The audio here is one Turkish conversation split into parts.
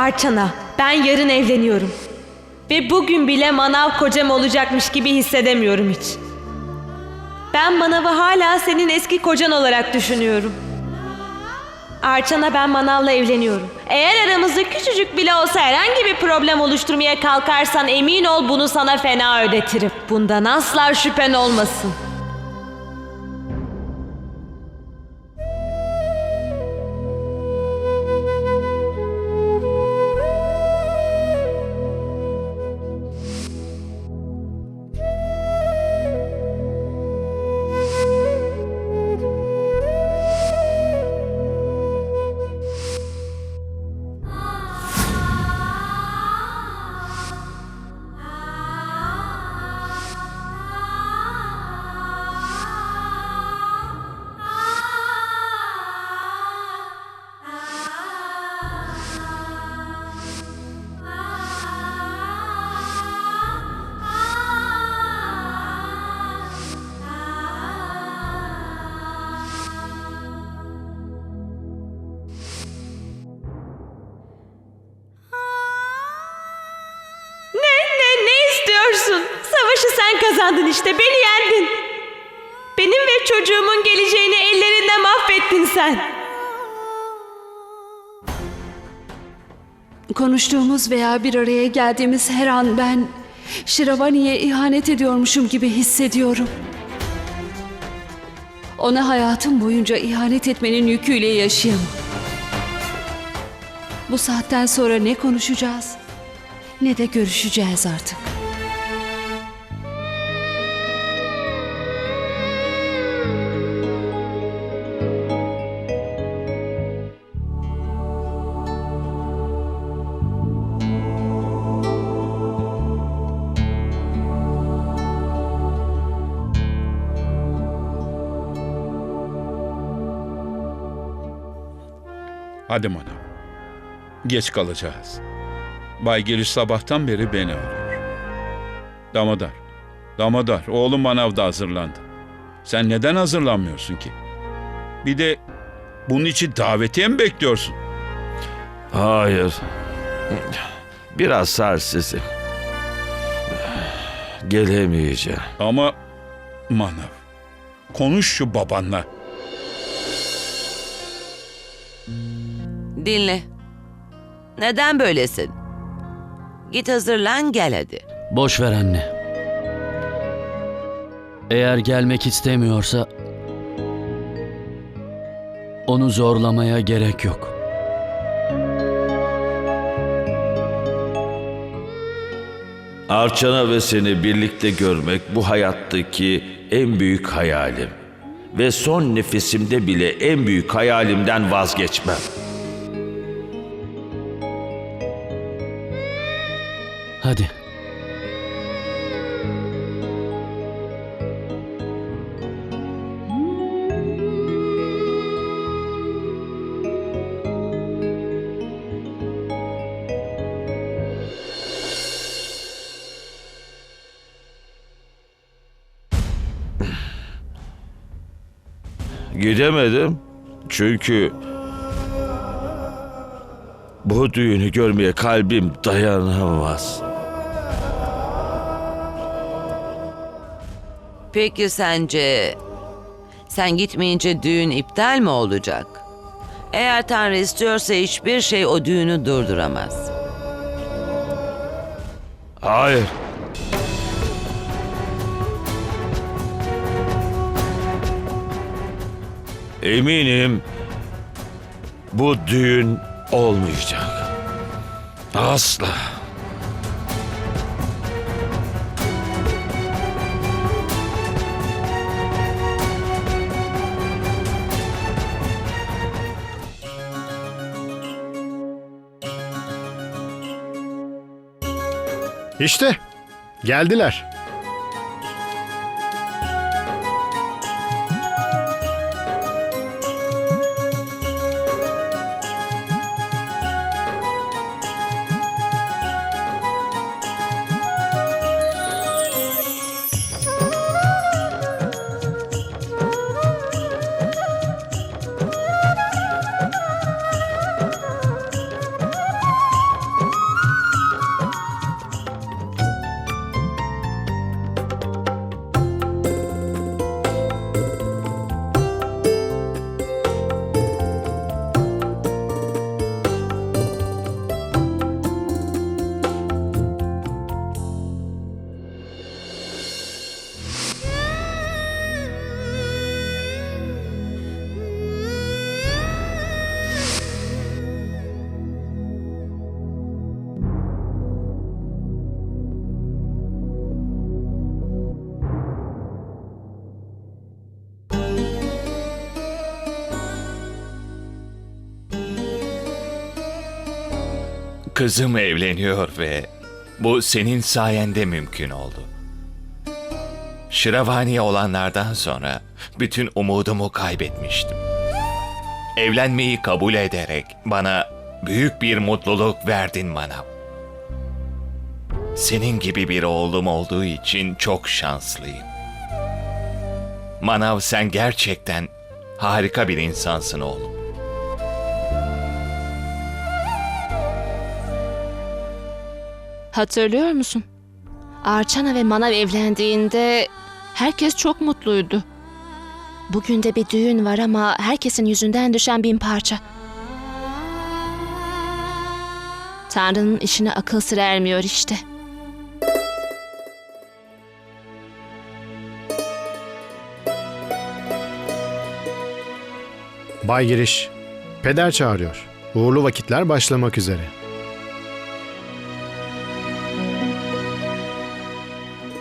Arçana, ben yarın evleniyorum. Ve bugün bile manav kocam olacakmış gibi hissedemiyorum hiç. Ben manavı hala senin eski kocan olarak düşünüyorum. Arçana ben manavla evleniyorum. Eğer aramızda küçücük bile olsa herhangi bir problem oluşturmaya kalkarsan emin ol bunu sana fena ödetirim. Bundan asla şüphen olmasın. Kazandın işte beni yendin. Benim ve çocuğumun geleceğini ellerinde mahvettin sen. Konuştuğumuz veya bir araya geldiğimiz her an ben Şiravani'ye ihanet ediyormuşum gibi hissediyorum. Ona hayatım boyunca ihanet etmenin yüküyle yaşayamam. Bu saatten sonra ne konuşacağız ne de görüşeceğiz artık. Hadi Manav. Geç kalacağız. Bay Geliş sabahtan beri beni arıyor. Damadar, Damadar, oğlum Manav da hazırlandı. Sen neden hazırlanmıyorsun ki? Bir de bunun için davetiye mi bekliyorsun? Hayır. Biraz sarsızım. Gelemeyeceğim. Ama Manav, konuş şu babanla. Dinle. Neden böylesin? Git hazırlan gel hadi. Boş ver anne. Eğer gelmek istemiyorsa onu zorlamaya gerek yok. Arçana ve seni birlikte görmek bu hayattaki en büyük hayalim. Ve son nefesimde bile en büyük hayalimden vazgeçmem. Hadi. Gidemedim çünkü bu düğünü görmeye kalbim dayanamaz. Peki sence sen gitmeyince düğün iptal mi olacak? Eğer Tanrı istiyorsa hiçbir şey o düğünü durduramaz. Hayır. Eminim bu düğün olmayacak. Asla. İşte geldiler. Kızım evleniyor ve bu senin sayende mümkün oldu. Şiravani'ye olanlardan sonra bütün umudumu kaybetmiştim. Evlenmeyi kabul ederek bana büyük bir mutluluk verdin Manav. Senin gibi bir oğlum olduğu için çok şanslıyım. Manav sen gerçekten harika bir insansın oğlum. Hatırlıyor musun? Arçana ve Manav evlendiğinde herkes çok mutluydu. Bugün de bir düğün var ama herkesin yüzünden düşen bin parça. Tanrı'nın işine akıl sır ermiyor işte. Bay Giriş, peder çağırıyor. Uğurlu vakitler başlamak üzere.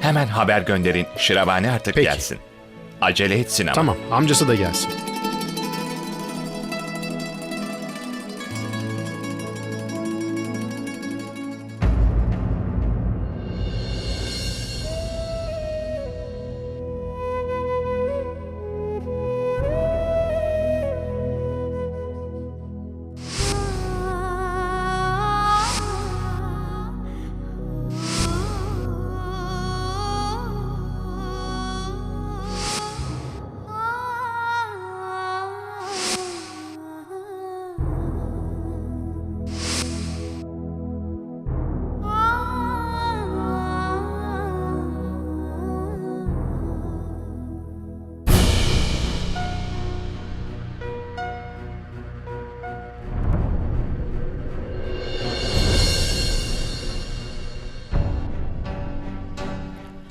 Hemen haber gönderin. Şiravani artık Peki. gelsin. Acele etsin ama. Tamam, amcası da gelsin.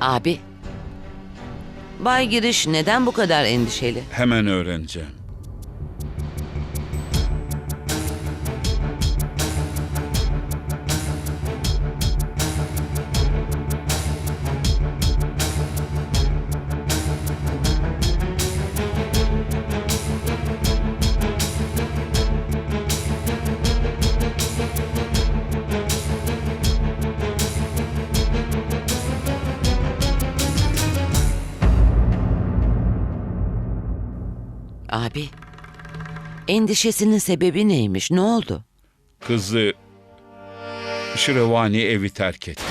Abi, Bay Giriş neden bu kadar endişeli? Hemen öğreneceğim. Endişesinin sebebi neymiş? Ne oldu? Kızı Şiravani evi terk etmiş.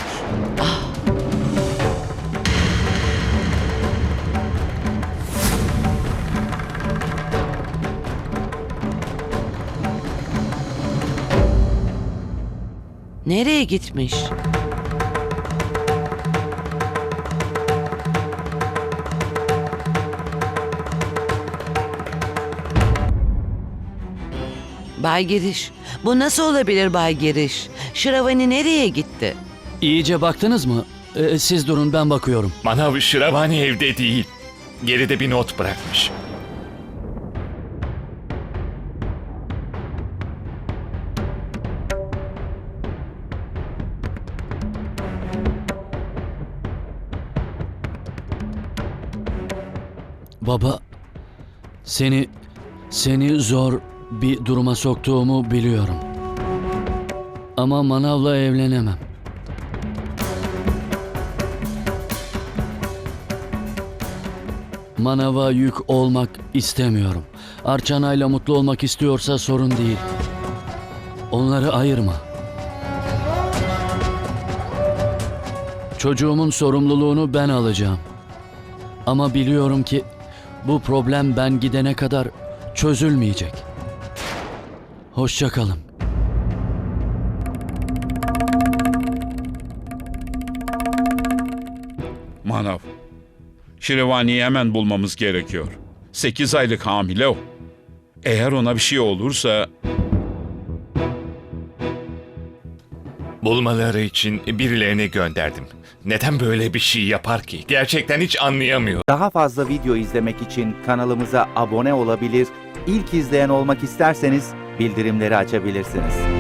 Nereye gitmiş? Bay Giriş, bu nasıl olabilir Bay Giriş? Şiravani nereye gitti? İyice baktınız mı? Ee, siz durun ben bakıyorum. Manav Şiravani evde değil. Geride bir not bırakmış. Baba, seni seni zor bir duruma soktuğumu biliyorum. Ama Manav'la evlenemem. Manav'a yük olmak istemiyorum. Arçana'yla mutlu olmak istiyorsa sorun değil. Onları ayırma. Çocuğumun sorumluluğunu ben alacağım. Ama biliyorum ki bu problem ben gidene kadar çözülmeyecek. Hoşça kalın. Manav. Şirivani'yi hemen bulmamız gerekiyor. Sekiz aylık hamile o. Eğer ona bir şey olursa Bulmaları için birilerini gönderdim. Neden böyle bir şey yapar ki? Gerçekten hiç anlayamıyorum. Daha fazla video izlemek için kanalımıza abone olabilir, ilk izleyen olmak isterseniz bildirimleri açabilirsiniz.